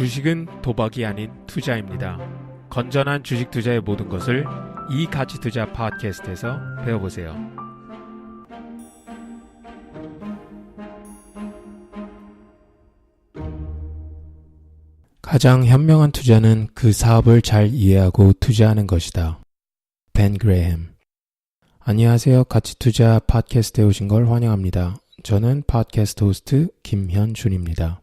주식은 도박이 아닌 투자입니다. 건전한 주식 투자의 모든 것을 이 가치 투자 팟캐스트에서 배워보세요. 가장 현명한 투자는 그 사업을 잘 이해하고 투자하는 것이다. 벤 그레햄. 안녕하세요. 가치 투자 팟캐스트에 오신 걸 환영합니다. 저는 팟캐스트 호스트 김현준입니다.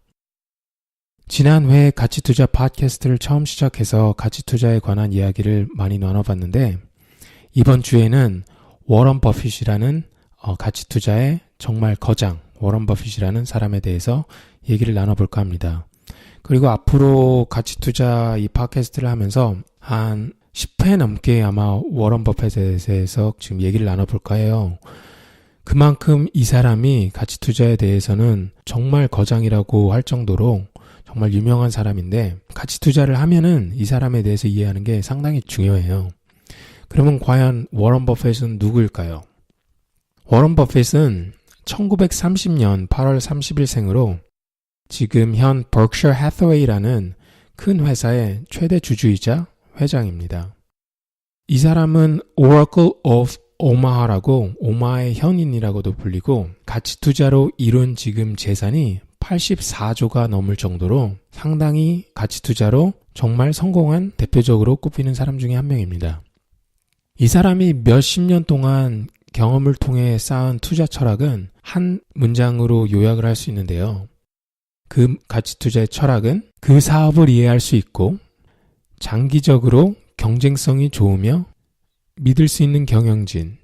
지난 회 가치 투자 팟캐스트를 처음 시작해서 가치 투자에 관한 이야기를 많이 나눠봤는데 이번 주에는 워런 버핏이라는 어, 가치 투자의 정말 거장 워런 버핏이라는 사람에 대해서 얘기를 나눠볼까 합니다. 그리고 앞으로 가치 투자 이 팟캐스트를 하면서 한 10회 넘게 아마 워런 버핏에 대해서 지금 얘기를 나눠볼까 해요. 그만큼 이 사람이 가치 투자에 대해서는 정말 거장이라고 할 정도로 정말 유명한 사람인데 가치 투자를 하면은 이 사람에 대해서 이해하는 게 상당히 중요해요. 그러면 과연 워런 버핏은 누구일까요? 워런 버핏은 1930년 8월 30일생으로 지금 현 버크셔 해서웨이라는 큰 회사의 최대 주주이자 회장입니다. 이 사람은 Oracle of 오마하라고 오마의 현인이라고도 불리고 가치 투자로 이룬 지금 재산이 84조가 넘을 정도로 상당히 가치 투자로 정말 성공한 대표적으로 꼽히는 사람 중에 한 명입니다. 이 사람이 몇십 년 동안 경험을 통해 쌓은 투자 철학은 한 문장으로 요약을 할 수 있는데요. 그 가치 투자의 철학은 그 사업을 이해할 수 있고 장기적으로 경쟁성이 좋으며 믿을 수 있는 경영진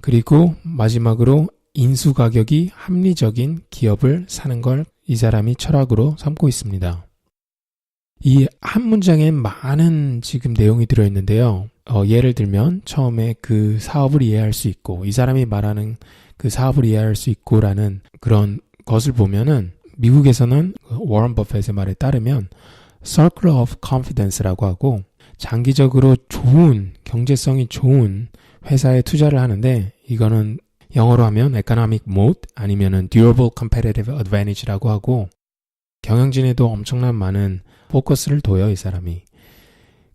그리고 마지막으로 인수 가격이 합리적인 기업을 사는 걸 이 사람이 철학으로 삼고 있습니다. 이 한 문장에 많은 지금 내용이 들어있는데요. 어, 예를 들면 처음에 그 사업을 이해할 수 있고 이 사람이 말하는 그 사업을 이해할 수 있고라는 그런 것을 보면은 미국에서는 워런 버핏의 말에 따르면 circle of confidence라고 하고 장기적으로 좋은 경제성이 좋은 회사에 투자를 하는데 이거는 영어로 하면 economic moat 아니면은 durable competitive advantage라고 하고 경영진에도 엄청난 많은 포커스를 둬요 이 사람이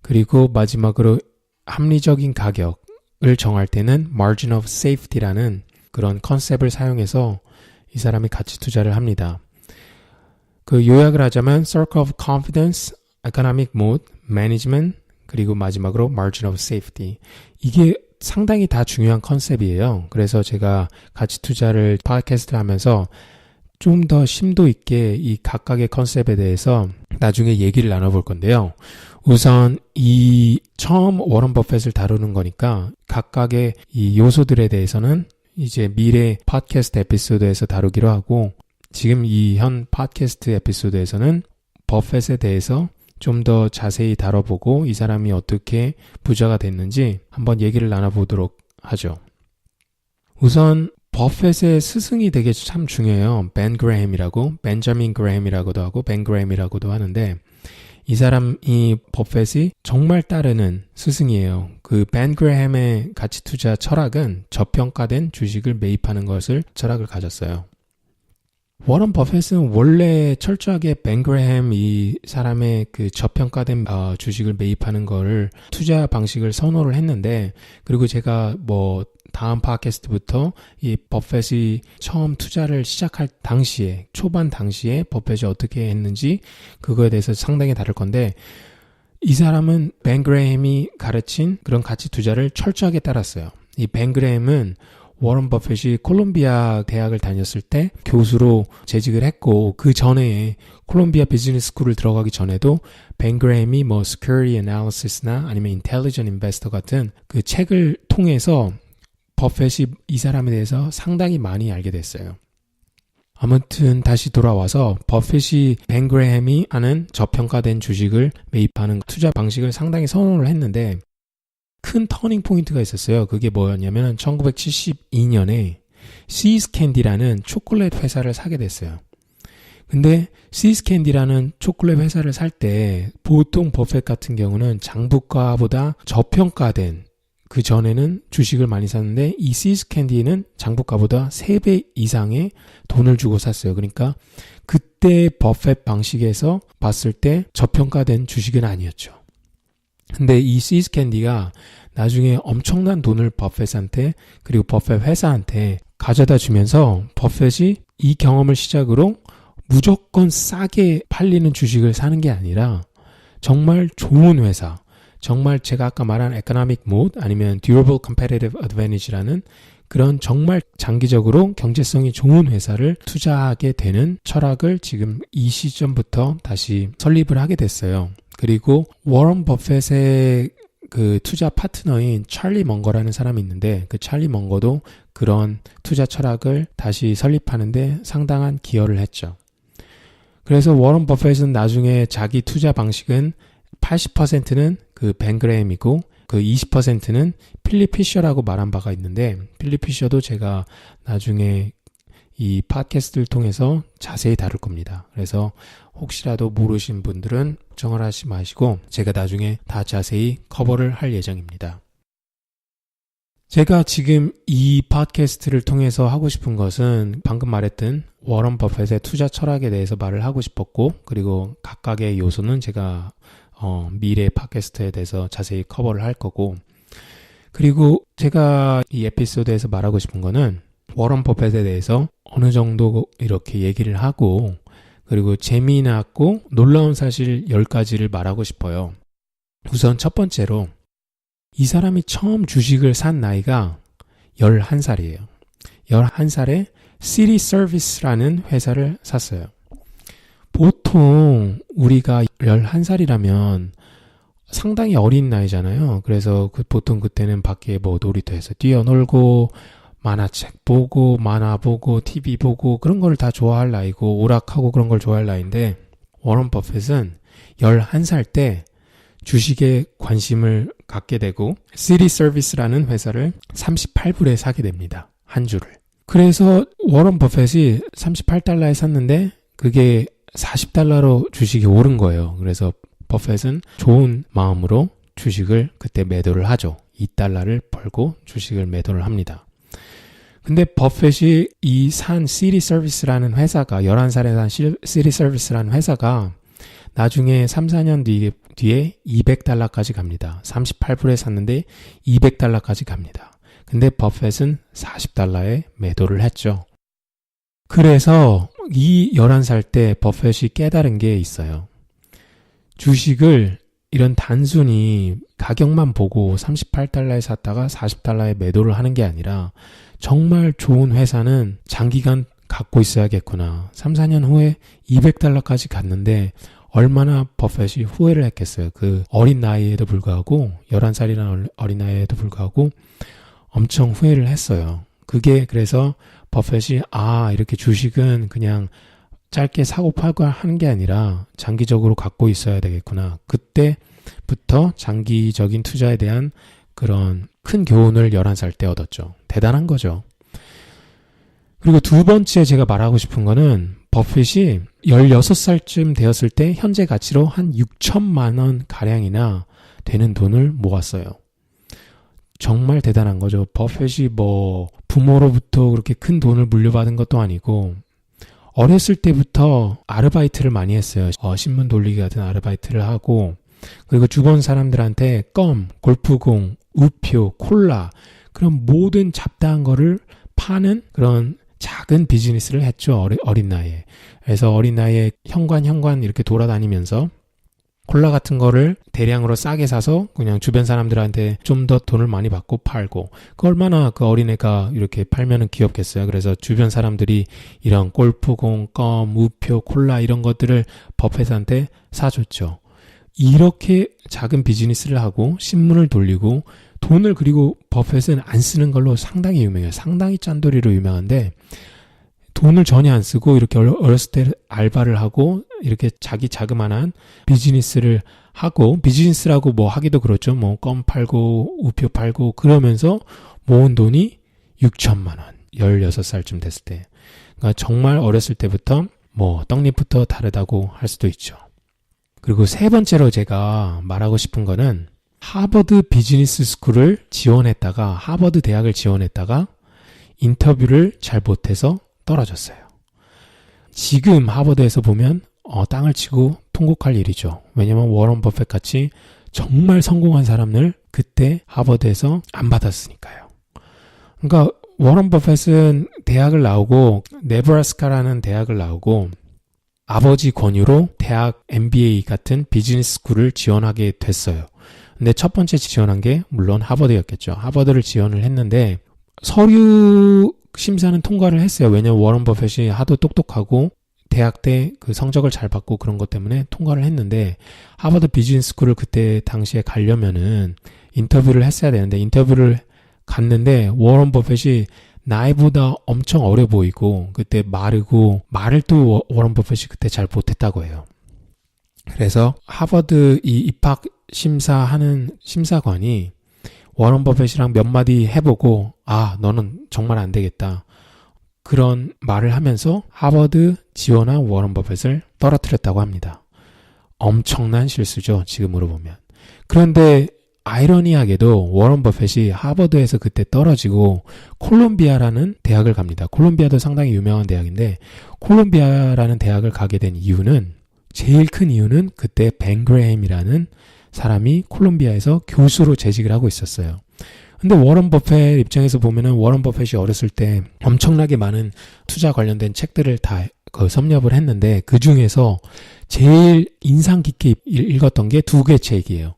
그리고 마지막으로 합리적인 가격을 정할 때는 margin of safety라는 그런 컨셉을 사용해서 이 사람이 가치 투자를 합니다. 그 요약을 하자면 circle of confidence, economic moat, management 그리고 마지막으로 margin of safety 이게 상당히 다 중요한 컨셉이에요. 그래서 제가 가치 투자를 팟캐스트를 하면서 좀 더 심도 있게 이 각각의 컨셉에 대해서 나중에 얘기를 나눠볼 건데요. 우선 이 처음 워런 버핏을 다루는 거니까 각각의 이 요소들에 대해서는 이제 미래 팟캐스트 에피소드에서 다루기로 하고 지금 이 현 팟캐스트 에피소드에서는 버핏에 대해서 좀 더 자세히 다뤄보고 이 사람이 어떻게 부자가 됐는지 한번 얘기를 나눠보도록 하죠. 우선 버핏의 스승이 되게 참 중요해요. 벤 그레햄이라고, 벤자민 그레햄이라고도 하고, 벤 그레햄이라고도 하는데, 이 사람이 버핏이 정말 따르는 스승이에요. 그 벤 그레햄의 가치 투자 철학은 저평가된 주식을 매입하는 것을 철학을 가졌어요. 워런 버핏은 원래 철저하게 벤 그레햄 이 사람의 그 저평가된 어, 주식을 매입하는 거를 투자 방식을 선호를 했는데 그리고 제가 뭐 다음 팟캐스트부터 이 버핏이 처음 투자를 시작할 당시에 초반 당시에 버핏이 어떻게 했는지 그거에 대해서 상당히 다를 건데 이 사람은 벤 그레햄이 가르친 그런 가치 투자를 철저하게 따랐어요. 이벤 그레햄은 워런 버핏이 콜롬비아 대학을 다녔을 때 교수로 재직을 했고 그 전에 콜롬비아 비즈니스 스쿨을 들어가기 전에도 벤 그레임이 뭐 Security Analysis나 아니면 Intelligent Investor 같은 그 책을 통해서 버핏이 이 사람에 대해서 상당히 많이 알게 됐어요. 아무튼 다시 돌아와서 버핏이 벤 그레햄이 하는 저평가된 주식을 매입하는 투자 방식을 상당히 선호를 했는데 큰 터닝 포인트가 있었어요. 그게 뭐였냐면 1972년에 시스 캔디라는 초콜릿 회사를 사게 됐어요. 근데 시스 캔디라는 초콜릿 회사를 살 때 보통 버핏 같은 경우는 장부가보다 저평가된 그 전에는 주식을 많이 샀는데 이 시스 캔디는 장부가보다 3배 이상의 돈을 주고 샀어요. 그러니까 그때 버펫 방식에서 봤을 때 저평가된 주식은 아니었죠. 근데 이 시스 캔디가 나중에 엄청난 돈을 버펫한테 그리고 버펫 회사한테 가져다 주면서 버펫이 이 경험을 시작으로 무조건 싸게 팔리는 주식을 사는 게 아니라 정말 좋은 회사, 정말 제가 아까 말한 economic mode 아니면 durable competitive advantage라는 그런 정말 장기적으로 경제성이 좋은 회사를 투자하게 되는 철학을 지금 이 시점부터 다시 설립을 하게 됐어요. 그리고 워런 버펫의 그 투자 파트너인 찰리 멍거라는 사람이 있는데 그 찰리 멍거도 그런 투자 철학을 다시 설립하는데 상당한 기여를 했죠. 그래서 워런 버핏은 나중에 자기 투자 방식은 80%는 그 벤그레임이고 그 20%는 필립 피셔라고 말한 바가 있는데 필립 피셔도 제가 나중에 이 팟캐스트를 통해서 자세히 다룰 겁니다. 그래서 혹시라도 모르신 분들은 정을 하지 마시고 제가 나중에 다 자세히 커버를 할 예정입니다. 제가 지금 이 팟캐스트를 통해서 하고 싶은 것은 방금 말했던 워런 버핏의 투자 철학에 대해서 말을 하고 싶었고 그리고 각각의 요소는 제가 어, 미래 팟캐스트에 대해서 자세히 커버를 할 거고 그리고 제가 이 에피소드에서 말하고 싶은 거는 워런 버핏에 대해서 어느 정도 이렇게 얘기를 하고 그리고 재미났고 놀라운 사실 10가지를 말하고 싶어요. 우선 첫 번째로 이 사람이 처음 주식을 산 나이가 11살이에요. 11살에 시리 서비스라는 회사를 샀어요. 보통 우리가 11살이라면 상당히 어린 나이잖아요. 그래서 그 보통 그때는 밖에 뭐 놀이터에서 뛰어놀고 만화책 보고 만화 보고 TV 보고 그런 걸 다 좋아할 나이고 오락하고 그런 걸 좋아할 나이인데 워런 버핏은 11살 때 주식에 관심을 갖게 되고 시리 서비스라는 회사를 38불에 사게 됩니다. 한 주를. 그래서 워런 버핏이 38달러에 샀는데 그게 40달러로 주식이 오른 거예요. 그래서 버핏은 좋은 마음으로 주식을 그때 매도를 하죠. 2달러를 벌고 주식을 매도를 합니다. 근데 버핏이 이 산 시리 서비스라는 회사가 11살에 산 시리 서비스라는 회사가 나중에 3, 4년 뒤에, 뒤에 200달러까지 갑니다. 38불에 샀는데 200달러까지 갑니다. 근데 버핏은 40달러에 매도를 했죠. 그래서 이 11살 때 버핏이 깨달은 게 있어요. 주식을 이런 단순히 가격만 보고 38달러에 샀다가 40달러에 매도를 하는 게 아니라 정말 좋은 회사는 장기간 갖고 있어야겠구나. 3, 4년 후에 200달러까지 갔는데 얼마나 버핏이 후회를 했겠어요. 그 어린 나이에도 불구하고 11살이라는 어린 나이에도 불구하고 엄청 후회를 했어요. 그게 그래서 버핏이 아 이렇게 주식은 그냥 짧게 사고 팔고 하는 게 아니라 장기적으로 갖고 있어야 되겠구나. 그때부터 장기적인 투자에 대한 그런 큰 교훈을 11살 때 얻었죠. 대단한 거죠. 그리고 두 번째 제가 말하고 싶은 거는 버핏이 16살쯤 되었을 때 현재 가치로 한 6천만 원 가량이나 되는 돈을 모았어요. 정말 대단한 거죠. 버핏이 뭐 부모로부터 그렇게 큰 돈을 물려받은 것도 아니고 어렸을 때부터 아르바이트를 많이 했어요. 어, 신문 돌리기 같은 아르바이트를 하고 그리고 주변 사람들한테 껌, 골프공, 우표, 콜라 그런 모든 잡다한 거를 파는 그런 작은 비즈니스를 했죠. 어린 나이에. 그래서 어린 나이에 현관 현관 이렇게 돌아다니면서 콜라 같은 거를 대량으로 싸게 사서 그냥 주변 사람들한테 좀 더 돈을 많이 받고 팔고 그 얼마나 그 어린애가 이렇게 팔면은 귀엽겠어요. 그래서 주변 사람들이 이런 골프공, 껌, 우표, 콜라 이런 것들을 버핏한테 사줬죠. 이렇게 작은 비즈니스를 하고 신문을 돌리고 돈을 그리고 버핏은 안 쓰는 걸로 상당히 유명해요. 상당히 짠돌이로 유명한데 돈을 전혀 안 쓰고 이렇게 어렸을 때 알바를 하고 이렇게 자기 자그만한 비즈니스를 하고 비즈니스라고 뭐 하기도 그렇죠. 뭐 껌 팔고 우표 팔고 그러면서 모은 돈이 6천만 원. 16살쯤 됐을 때. 그러니까 정말 어렸을 때부터 뭐 떡잎부터 다르다고 할 수도 있죠. 그리고 세 번째로 제가 말하고 싶은 거는 하버드 비즈니스 스쿨을 지원했다가 하버드 대학을 지원했다가 인터뷰를 잘 못해서 떨어졌어요. 지금 하버드에서 보면 어, 땅을 치고 통곡할 일이죠. 왜냐면 워런 버핏 같이 정말 성공한 사람을 그때 하버드에서 안 받았으니까요. 그러니까 워런 버핏은 대학을 나오고 네브라스카라는 대학을 나오고 아버지 권유로 대학 MBA 같은 비즈니스 스쿨을 지원하게 됐어요. 근데 첫 번째 지원한 게 물론 하버드였겠죠. 하버드를 지원을 했는데 서류 심사는 통과를 했어요. 왜냐면 워런 버핏이 하도 똑똑하고 대학 때 그 성적을 잘 받고 그런 것 때문에 통과를 했는데 하버드 비즈니스 스쿨을 그때 당시에 가려면은 인터뷰를 했어야 되는데 인터뷰를 갔는데 워런 버핏이 나이보다 엄청 어려 보이고 그때 마르고 말을 또 워런 버핏이 그때 잘 못했다고 해요. 그래서 하버드 이 입학 심사하는 심사관이 워런 버핏이랑 몇 마디 해보고 아 너는 정말 안 되겠다 그런 말을 하면서 하버드 지원한 워런 버핏을 떨어뜨렸다고 합니다. 엄청난 실수죠 지금으로 보면 그런데 아이러니하게도 워런 버핏이 하버드에서 그때 떨어지고 콜롬비아라는 대학을 갑니다. 콜롬비아도 상당히 유명한 대학인데 콜롬비아라는 대학을 가게 된 이유는 제일 큰 이유는 그때 벤 그레임이라는 사람이 콜롬비아에서 교수로 재직을 하고 있었어요. 근데 워런 버핏 입장에서 보면은 워런 버핏이 어렸을 때 엄청나게 많은 투자 관련된 책들을 다 그 섭렵을 했는데 그 중에서 제일 인상 깊게 읽었던 게 두 개 책이에요.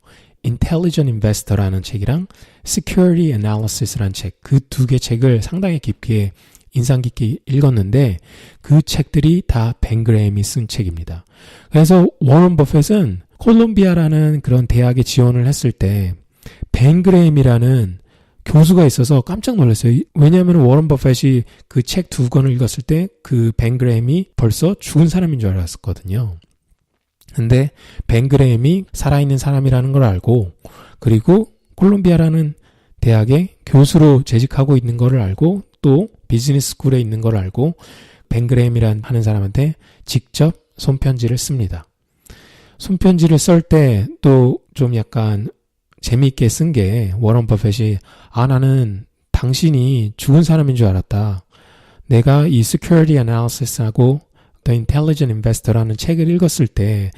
Intelligent Investor라는 책이랑 Security Analysis라는 책. 그 두 개 책을 상당히 깊게 인상 깊게 읽었는데 그 책들이 다 벤그레임이 쓴 책입니다. 그래서 워런 버핏은 콜롬비아라는 그런 대학에 지원을 했을 때 벤그레임이라는 교수가 있어서 깜짝 놀랐어요. 왜냐하면 워런 버핏이 그 책 두 권을 읽었을 때그 벤그레임이 벌써 죽은 사람인 줄 알았었거든요. 근데 벤그레임이 살아있는 사람이라는 걸 알고 그리고 콜롬비아라는 대학에 교수로 재직하고 있는 것을 알고 또 비즈니스 스쿨에 있는 걸 알고 벤그레임이란 하는 사람한테 직접 손편지를 씁니다. 손편지를 쓸 때 또 좀 약간 재미있게 쓴 게 워런 버핏이 아 나는 당신이 죽은 사람인 줄 알았다. 내가 이 Security Analysis하고 The Intelligent Investor라는 책을 읽었을 때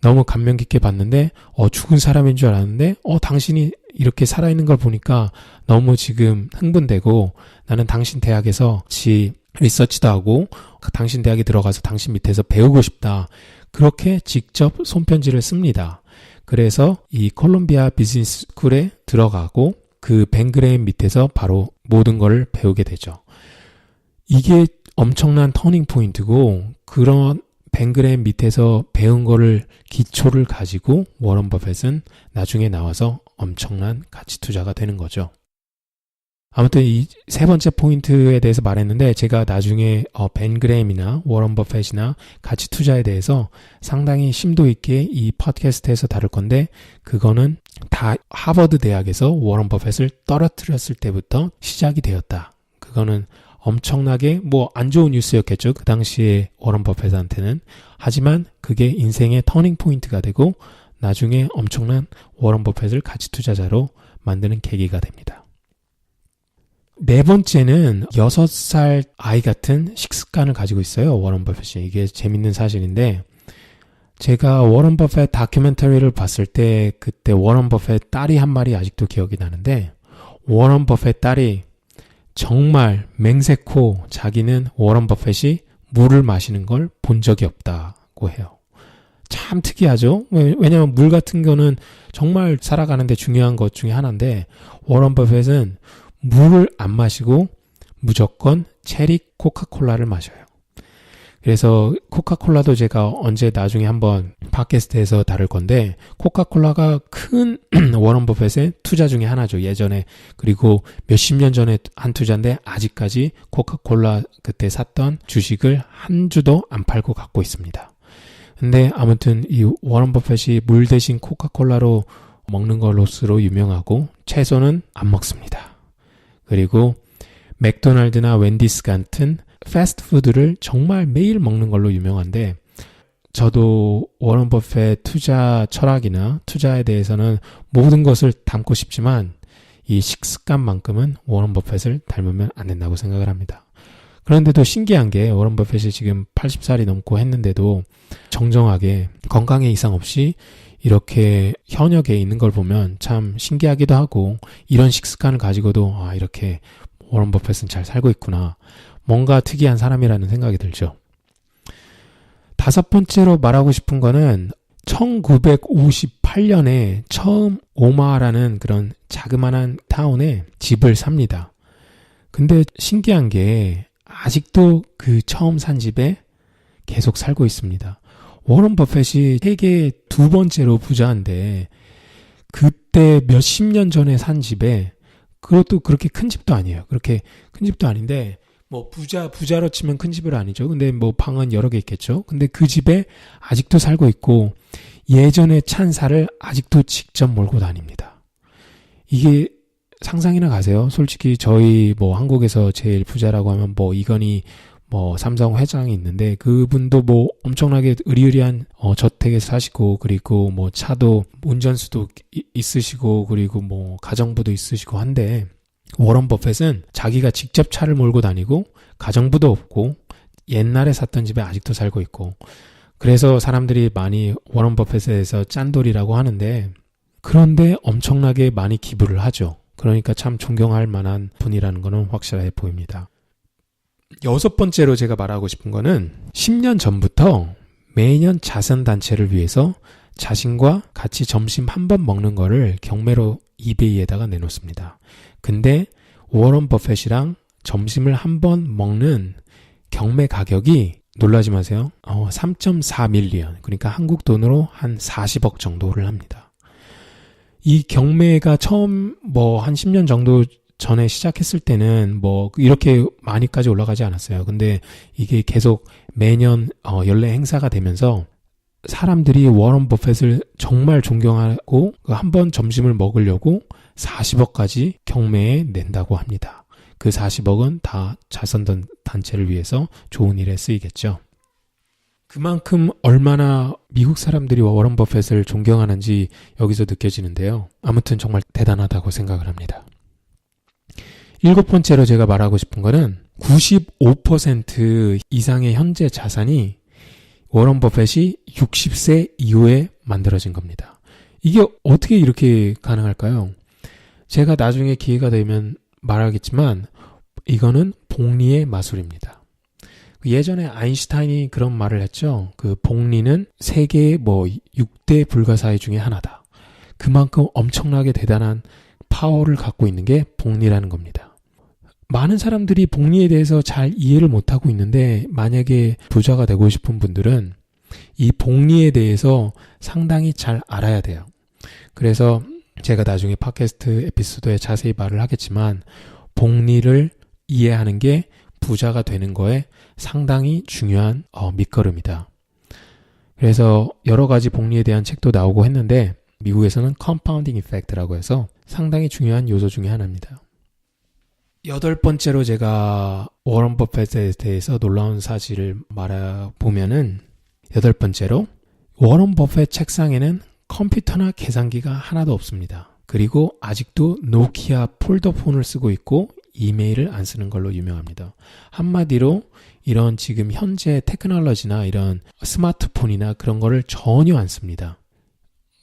너무 감명 깊게 봤는데 어 죽은 사람인 줄 알았는데 어 당신이 이렇게 살아있는 걸 보니까 너무 지금 흥분되고 나는 당신 대학에서 지 리서치도 하고 그 당신 대학에 들어가서 당신 밑에서 배우고 싶다. 그렇게 직접 손편지를 씁니다. 그래서 이 콜롬비아 비즈니스 스쿨에 들어가고 그 벤그레임 밑에서 바로 모든 걸 배우게 되죠. 이게 엄청난 터닝 포인트고 그런 벤그레임 밑에서 배운 거를 기초를 가지고 워런 버핏은 나중에 나와서 엄청난 가치 투자가 되는 거죠. 아무튼 이 세 번째 포인트에 대해서 말했는데 제가 나중에 어, 벤그레임이나 워런 버핏이나 가치 투자에 대해서 상당히 심도 있게 이 팟캐스트에서 다룰 건데 그거는 다 하버드 대학에서 워런 버핏을 떨어뜨렸을 때부터 시작이 되었다. 그거는 엄청나게 뭐 안 좋은 뉴스였겠죠. 그 당시에 워런 버핏한테는. 하지만 그게 인생의 터닝 포인트가 되고 나중에 엄청난 워런 버핏을 가치 투자자로 만드는 계기가 됩니다. 네 번째는 여섯 살 아이 같은 식습관을 가지고 있어요. 워런 버핏이. 이게 재밌는 사실인데 제가 워런 버핏 다큐멘터리를 봤을 때 그때 워런 버핏 딸이 한 말이 아직도 기억이 나는데 워런 버핏 딸이 정말 맹세코 자기는 워런 버핏이 물을 마시는 걸 본 적이 없다고 해요. 참 특이하죠? 왜냐하면 물 같은 거는 정말 살아가는데 중요한 것 중에 하나인데 워런 버핏은 물을 안 마시고 무조건 체리 코카콜라를 마셔요. 그래서 코카콜라도 제가 언제 나중에 한번 팟캐스트에서 다룰 건데 코카콜라가 큰 워런 버핏의 투자 중에 하나죠. 예전에 그리고 몇십 년 전에 한 투자인데 아직까지 코카콜라 그때 샀던 주식을 한 주도 안 팔고 갖고 있습니다. 근데 아무튼 이 워런 버핏이 물 대신 코카콜라로 먹는 걸 로스로 유명하고 채소는 안 먹습니다. 그리고 맥도날드나 웬디스 같은 패스트푸드를 정말 매일 먹는 걸로 유명한데 저도 워런 버핏 투자 철학이나 투자에 대해서는 모든 것을 담고 싶지만 이 식습관만큼은 워런 버핏을 닮으면 안 된다고 생각을 합니다. 그런데도 신기한 게 워런 버핏이 지금 80살이 넘고 했는데도 정정하게 건강에 이상 없이 이렇게 현역에 있는 걸 보면 참 신기하기도 하고 이런 식습관을 가지고도 아 이렇게 워런 버핏은 잘 살고 있구나. 뭔가 특이한 사람이라는 생각이 들죠. 다섯 번째로 말하고 싶은 거는 1958년에 처음 오마라는 그런 자그마한 타운에 집을 삽니다. 근데 신기한 게 아직도 그 처음 산 집에 계속 살고 있습니다. 워런 버펫이 세계 두 번째로 부자인데 그때 몇 십 년 전에 산 집에 그것도 그렇게 큰 집도 아니에요. 그렇게 큰 집도 아닌데 뭐 부자 부자로 치면 큰 집은 아니죠. 근데 뭐 방은 여러 개 있겠죠. 근데 그 집에 아직도 살고 있고 예전에 찬 살을 아직도 직접 몰고 다닙니다. 이게 상상이나 가세요. 솔직히 저희 뭐 한국에서 제일 부자라고 하면 뭐 이건희 뭐 삼성 회장이 있는데 그분도 뭐 엄청나게 의리의리한 어 저택에 사시고 그리고 뭐 차도 운전수도 있으시고 그리고 뭐 가정부도 있으시고 한데 워런 버핏은 자기가 직접 차를 몰고 다니고 가정부도 없고 옛날에 샀던 집에 아직도 살고 있고 그래서 사람들이 많이 워런 버핏에 대해서 짠돌이라고 하는데 그런데 엄청나게 많이 기부를 하죠. 그러니까 참 존경할 만한 분이라는 것은 확실해 보입니다. 여섯 번째로 제가 말하고 싶은 거는 10년 전부터 매년 자선단체를 위해서 자신과 같이 점심 한 번 먹는 거를 경매로 이베이에다가 내놓습니다. 근데 워런 버핏이랑 점심을 한 번 먹는 경매 가격이 놀라지 마세요. 어, 3.4밀리언. 그러니까 한국 돈으로 한 40억 정도를 합니다. 이 경매가 처음 뭐 한 10년 정도 전에 시작했을 때는 뭐 이렇게 많이까지 올라가지 않았어요. 근데 이게 계속 매년 어 연례 행사가 되면서 사람들이 워런 버핏을 정말 존경하고 그 한번 점심을 먹으려고 40억까지 경매에 낸다고 합니다. 그 40억은 다 자선단 단체를 위해서 좋은 일에 쓰이겠죠. 그만큼 얼마나 미국 사람들이 워런 버핏을 존경하는지 여기서 느껴지는데요. 아무튼 정말 대단하다고 생각을 합니다. 일곱 번째로 제가 말하고 싶은 거는 95% 이상의 현재 자산이 워런 버핏이 60세 이후에 만들어진 겁니다. 이게 어떻게 이렇게 가능할까요? 제가 나중에 기회가 되면 말하겠지만 이거는 복리의 마술입니다. 예전에 아인슈타인이 그런 말을 했죠. 그 복리는 세계의 뭐 6대 불가사의 중에 하나다. 그만큼 엄청나게 대단한 파워를 갖고 있는 게 복리라는 겁니다. 많은 사람들이 복리에 대해서 잘 이해를 못하고 있는데 만약에 부자가 되고 싶은 분들은 이 복리에 대해서 상당히 잘 알아야 돼요. 그래서 제가 나중에 팟캐스트 에피소드에 자세히 말을 하겠지만 복리를 이해하는 게 부자가 되는 거에 상당히 중요한 어, 밑거름이다. 그래서 여러 가지 복리에 대한 책도 나오고 했는데 미국에서는 컴파운딩 이펙트라고 해서 상당히 중요한 요소 중의 하나입니다. 여덟 번째로 제가 워런 버핏에 대해서 놀라운 사실을 말해보면은 여덟 번째로 워런 버핏 책상에는 컴퓨터나 계산기가 하나도 없습니다. 그리고 아직도 노키아 폴더폰을 쓰고 있고 이메일을 안 쓰는 걸로 유명합니다. 한마디로 이런 지금 현재 테크놀로지나 이런 스마트폰이나 그런 거를 전혀 안 씁니다.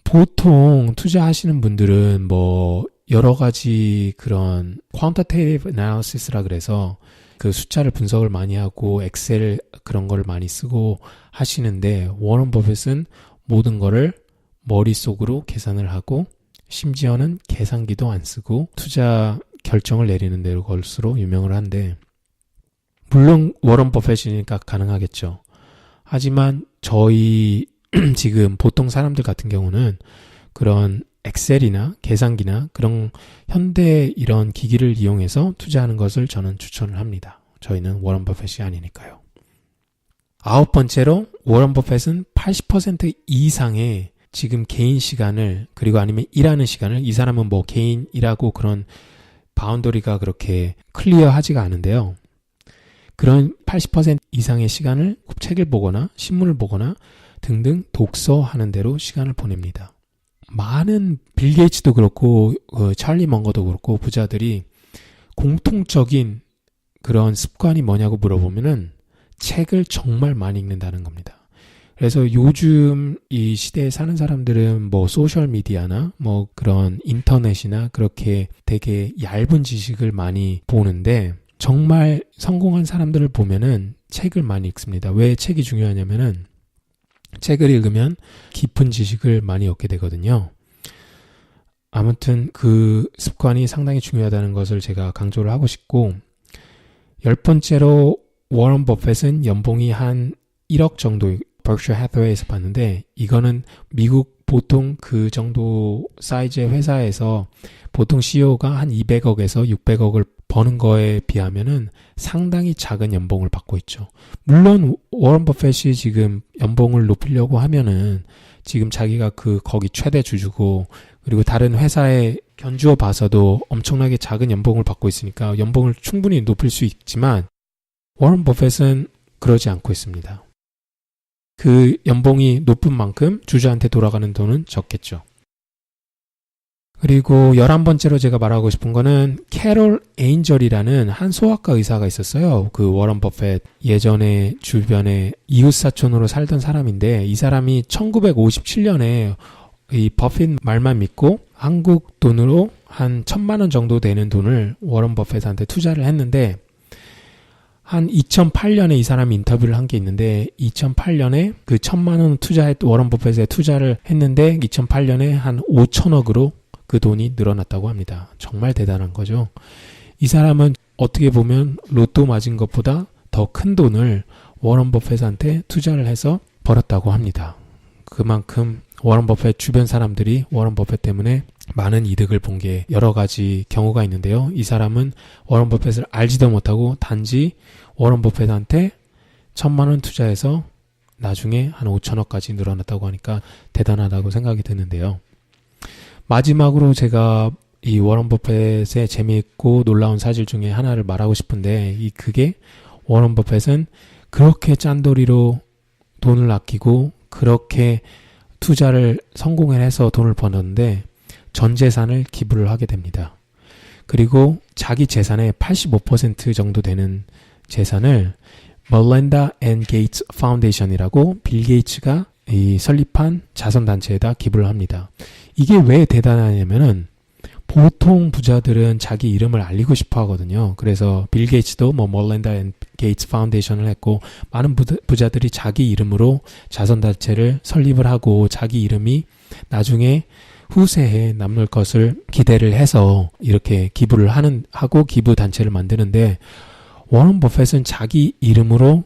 보통 투자하시는 분들은 뭐 여러 가지 그런 quantitative analysis라 그래서 그 숫자를 분석을 많이 하고 엑셀 그런 걸 많이 쓰고 하시는데 워런 버핏은 모든 거를 머릿속으로 계산을 하고 심지어는 계산기도 안 쓰고 투자 결정을 내리는 데로 걸수록 유명을 한데 물론 워런 버핏이니까 가능하겠죠. 하지만 저희 지금 보통 사람들 같은 경우는 그런 엑셀이나 계산기나 그런 현대 이런 기기를 이용해서 투자하는 것을 저는 추천을 합니다. 저희는 워런 버핏이 아니니까요. 아홉 번째로 워런 버핏은 80% 이상의 지금 개인 시간을 그리고 아니면 일하는 시간을 이 사람은 뭐 개인 일하고 그런 바운더리가 그렇게 클리어하지가 않은데요. 그런 80% 이상의 시간을 책을 보거나 신문을 보거나 등등 독서하는 대로 시간을 보냅니다. 많은 빌 게이츠도 그렇고 어, 찰리 먼거도 그렇고 부자들이 공통적인 그런 습관이 뭐냐고 물어보면은 책을 정말 많이 읽는다는 겁니다. 그래서 요즘 이 시대에 사는 사람들은 뭐 소셜 미디어나 뭐 그런 인터넷이나 그렇게 되게 얇은 지식을 많이 보는데 정말 성공한 사람들을 보면은 책을 많이 읽습니다. 왜 책이 중요하냐면은 책을 읽으면 깊은 지식을 많이 얻게 되거든요. 아무튼 그 습관이 상당히 중요하다는 것을 제가 강조를 하고 싶고 열 번째로 워런 버핏은 연봉이 한 1억 정도 버크셔 해서웨이에서 봤는데 이거는 미국 보통 그 정도 사이즈의 회사에서 보통 CEO가 한 200억에서 600억을 버는 거에 비하면은 상당히 작은 연봉을 받고 있죠. 물론 워런 버핏이 지금 연봉을 높이려고 하면은 지금 자기가 그 거기 최대 주주고 그리고 다른 회사에 견주어 봐서도 엄청나게 작은 연봉을 받고 있으니까 연봉을 충분히 높일 수 있지만 워런 버핏은 그러지 않고 있습니다. 그 연봉이 높은 만큼 주주한테 돌아가는 돈은 적겠죠. 그리고 열한 번째로 제가 말하고 싶은 거는 캐롤 에인절이라는 한 소아과 의사가 있었어요. 그 워런 버핏 예전에 주변에 이웃 사촌으로 살던 사람인데 이 사람이 1957년에 이 버핏 말만 믿고 한국 돈으로 한 천만 원 정도 되는 돈을 워런 버핏한테 투자를 했는데 한 2008년에 이 사람이 인터뷰를 한 게 있는데 2008년에 그 천만 원 투자했 워런 버핏에 투자를 했는데 2008년에 한 5천억으로 그 돈이 늘어났다고 합니다. 정말 대단한 거죠. 이 사람은 어떻게 보면 로또 맞은 것보다 더 큰 돈을 워런 버핏한테 투자를 해서 벌었다고 합니다. 그만큼 워런 버핏 주변 사람들이 워런 버핏 때문에 많은 이득을 본 게 여러 가지 경우가 있는데요. 이 사람은 워런 버핏을 알지도 못하고 단지 워런 버핏한테 천만 원 투자해서 나중에 한 5천억까지 늘어났다고 하니까 대단하다고 생각이 드는데요. 마지막으로 제가 이 워런 버핏의 재미있고 놀라운 사실 중에 하나를 말하고 싶은데 이 그게 워런 버핏은 그렇게 짠돌이로 돈을 아끼고 그렇게 투자를 성공을 해서 돈을 버는데 전 재산을 기부를 하게 됩니다. 그리고 자기 재산의 85% 정도 되는 재산을 멀렌다 앤 게이츠 파운데이션이라고 빌 게이츠가 이 설립한 자선단체에다 기부를 합니다. 이게 왜 대단하냐면은 보통 부자들은 자기 이름을 알리고 싶어 하거든요. 그래서 빌 게이츠도 뭐 멀렌다 앤 게이츠 파운데이션을 했고 많은 부자들이 자기 이름으로 자선 단체를 설립을 하고 자기 이름이 나중에 후세에 남을 것을 기대를 해서 이렇게 기부를 하는 하고 기부 단체를 만드는데 워런 버핏은 자기 이름으로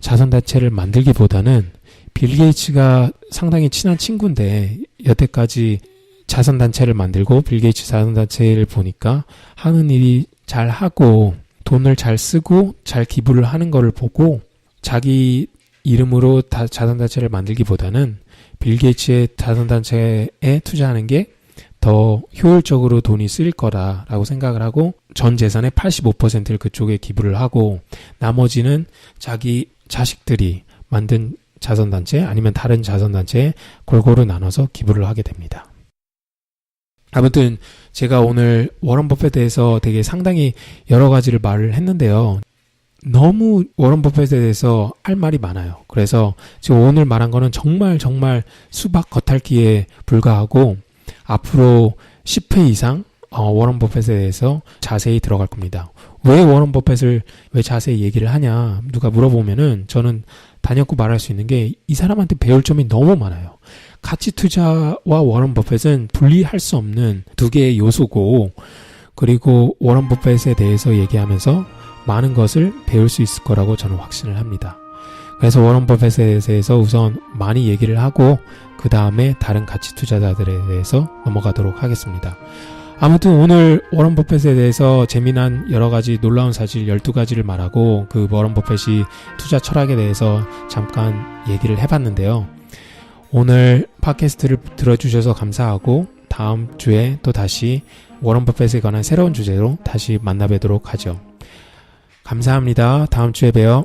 자선 단체를 만들기보다는 빌 게이츠가 상당히 친한 친구인데 여태까지 자선 단체를 만들고 빌 게이츠 자선 단체를 보니까 하는 일이 잘 하고 돈을 잘 쓰고 잘 기부를 하는 거를 보고 자기 이름으로 다 자선 단체를 만들기보다는 빌 게이츠의 자선 단체에 투자하는 게 더 효율적으로 돈이 쓰일 거다라고 생각을 하고 전 재산의 85%를 그쪽에 기부를 하고 나머지는 자기 자식들이 만든 자선단체 아니면 다른 자선단체에 골고루 나눠서 기부를 하게 됩니다. 아무튼 제가 오늘 워런 버핏에 대해서 되게 상당히 여러 가지를 말을 했는데요. 너무 워런 버핏에 대해서 할 말이 많아요. 그래서 지금 오늘 말한 거는 정말 정말 수박 겉핥기에 불과하고 앞으로 10회 이상 어, 워런 버핏에 대해서 자세히 들어갈 겁니다. 왜 워런 버핏을 왜 자세히 얘기를 하냐 누가 물어보면은 저는 단연코 말할 수 있는 게 이 사람한테 배울 점이 너무 많아요. 가치 투자와 워런 버핏은 분리할 수 없는 두 개의 요소고 그리고 워런 버핏에 대해서 얘기하면서 많은 것을 배울 수 있을 거라고 저는 확신을 합니다. 그래서 워런 버핏에 대해서 우선 많이 얘기를 하고 그 다음에 다른 가치 투자자들에 대해서 넘어가도록 하겠습니다. 아무튼 오늘 워런 버핏에 대해서 재미난 여러 가지 놀라운 사실 12가지를 말하고 그 워런 버핏이 투자 철학에 대해서 잠깐 얘기를 해봤는데요. 오늘 팟캐스트를 들어주셔서 감사하고 다음 주에 또 다시 워런 버핏에 관한 새로운 주제로 다시 만나뵙도록 하죠. 감사합니다. 다음 주에 봬요.